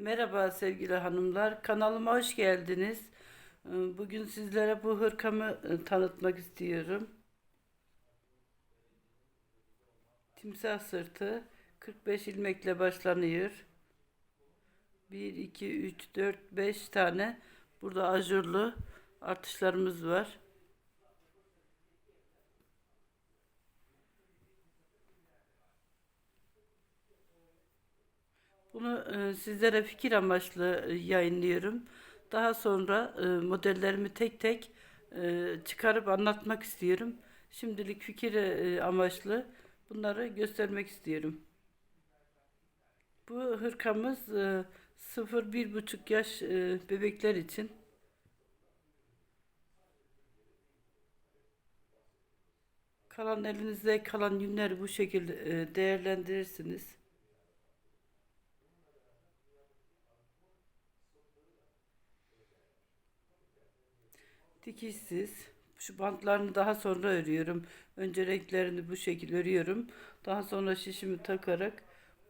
Merhaba sevgili hanımlar, kanalıma hoş geldiniz. Ee, Bugün sizlere bu hırkamı e, tanıtmak istiyorum. Timsah sırtı 45 ilmekle başlanıyor. 1, 2, 3, 4, 5 tane burada ajurlu artışlarımız var. Bunu e, sizlere fikir amaçlı e, yayınlıyorum. Daha sonra e, modellerimi tek tek çıkarıp anlatmak istiyorum. Şimdilik fikir amaçlı bunları göstermek istiyorum. Bu hırkamız e, 0-1,5 yaş bebekler için. Kalan elinizde kalan yünleri bu şekilde değerlendirirsiniz. Dikişsiz. Şu bantlarını daha sonra örüyorum. Önce renklerini bu şekilde örüyorum. Daha sonra şişimi takarak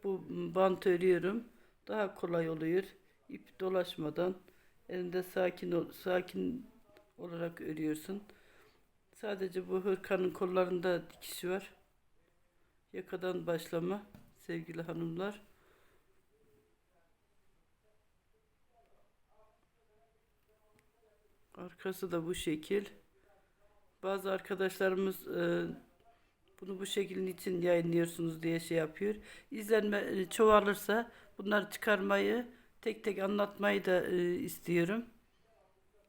bu bant örüyorum. Daha kolay oluyor. İp dolaşmadan elinde sakin sakin olarak örüyorsun. Sadece bu hırkanın kollarında dikiş var. Yakadan başlama sevgili hanımlar. Arkası da bu şekil. Bazı arkadaşlarımız e, bunu bu şekilin için yayınlıyorsunuz diye şey yapıyor. İzlenme e, çoğalırsa bunları çıkarmayı, tek tek anlatmayı da e, istiyorum.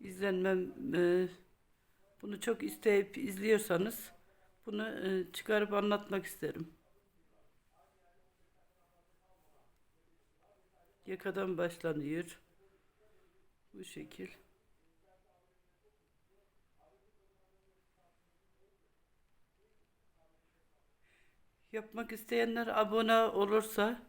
İzlenmem e, bunu çok isteyip izliyorsanız bunu e, çıkarıp anlatmak isterim. Yakadan başlanıyor. Bu şekil. Yapmak isteyenler abone olursa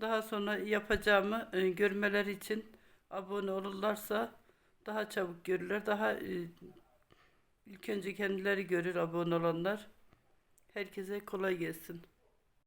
daha sonra yapacağımı e, görmeleri için abone olurlarsa daha çabuk görürler. Daha e, ilk önce kendileri görür abone olanlar. Herkese kolay gelsin.